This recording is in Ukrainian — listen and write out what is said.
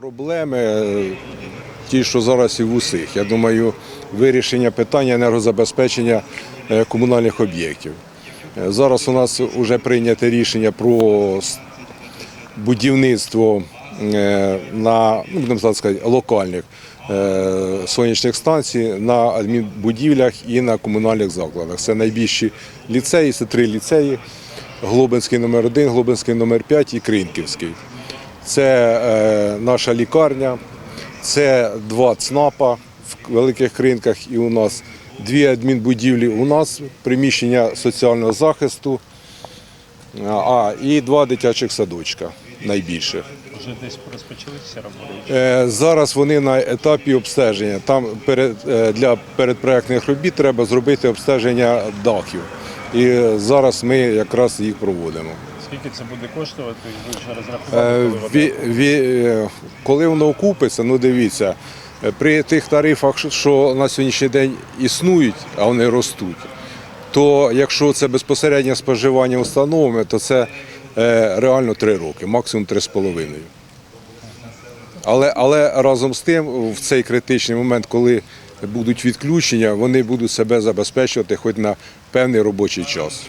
Проблеми е, ті, що зараз і в усіх. Я думаю, вирішення питання енергозабезпечення е, комунальних об'єктів. Е, Зараз у нас вже прийнято рішення про будівництво на, ну, будемо сказати, локальних сонячних станцій на адмінбудівлях і на комунальних закладах. Це найбільші ліцеї, це три ліцеї. Глобинський номер 1 Глобинський номер 5 і Кринківський. Це е, наша лікарня, це два ЦНАПа в великих кринках і у нас дві адмінбудівлі. У нас приміщення соціального захисту, а і два дитячих садочка найбільше. Вже десь розпочалися роботи. Е, Зараз вони на етапі обстеження. Там перед, е, для передпроектних робіт треба зробити обстеження дахів. І зараз ми якраз їх проводимо. Скільки це буде коштувати? Ви вже Е, розрахували, коли вода? ві- е, Коли воно окупиться, ну дивіться, е, при тих тарифах, що- на сьогоднішній день існують, а вони ростуть, то якщо це безпосереднє споживання установами, то це е, реально 3 роки, максимум 3,5. Але, але разом з тим, в цей критичний момент, коли будуть відключення, вони будуть себе забезпечувати хоч на певний робочий час.